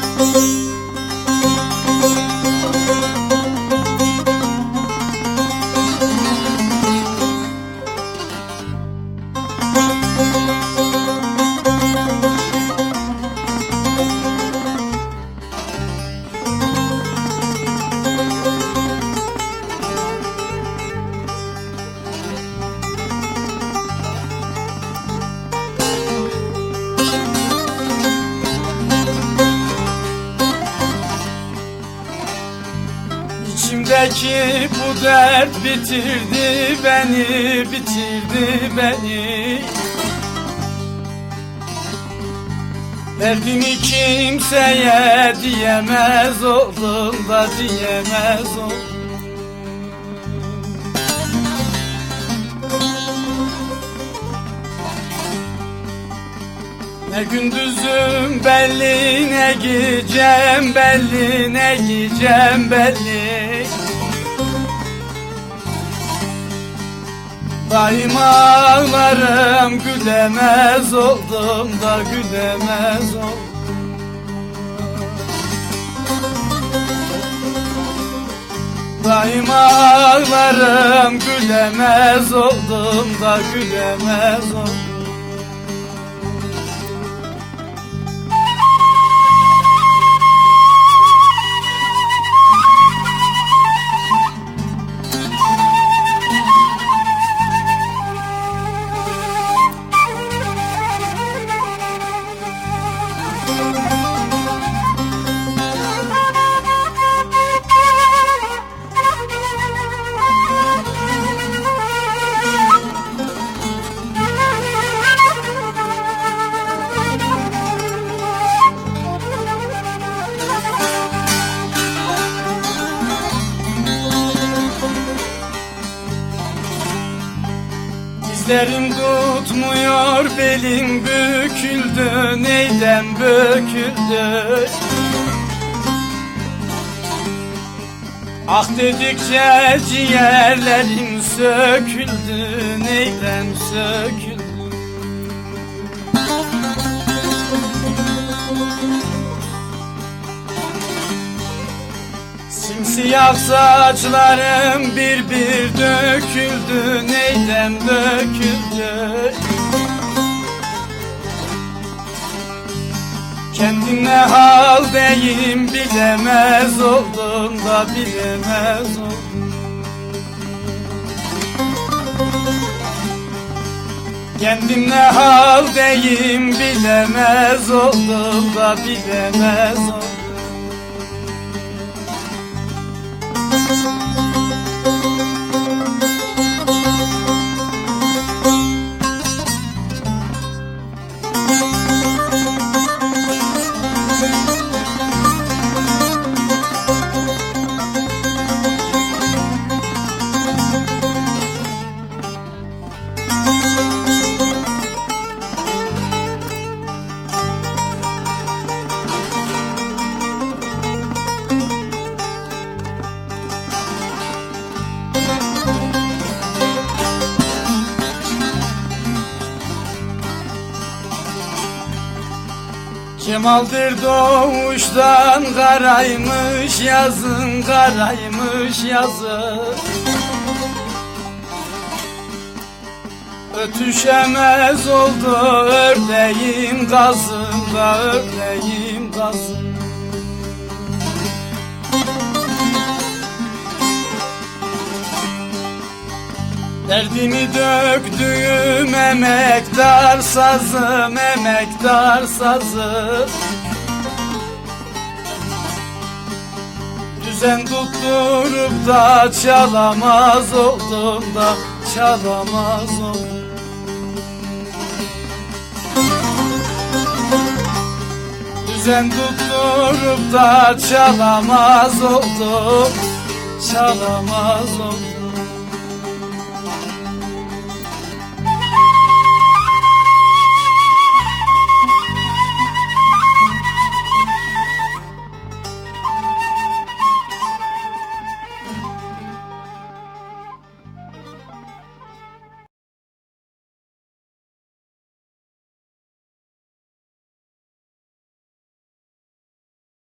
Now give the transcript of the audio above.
Música İçimdeki bu dert bitirdi beni, bitirdi beni. Derdimi kimseye diyemez oldum da diyemez oldum Ne gündüzüm belli ne gecem belli ne gecem belli Daima ağlarım gülemez oldum da gülemez oldum. Daima ağlarım gülemez oldum da gülemez oldum Dizlerim tutmuyor belim neyden büküldü Ah dedikçe ciğerlerim söküldü neyden söküldü? Simsiyah saçlarım bir bir döküldü Neyden döküldü Kendim ne haldeyim bilemez oldum da bilemez oldum. Kendim ne haldeyim bilemez oldum da bilemez oldum Kemaldir doğuştan karaymış yazın karaymış yazın. Ötüşemez oldu ördeğim gazında ördeğim gazım Derdimi döktüğüm emektar sazım, emektar sazım. Düzen tutturup da çalamaz oldum da çalamaz oldum. Düzen tutturup da çalamaz oldum Çalamaz oldum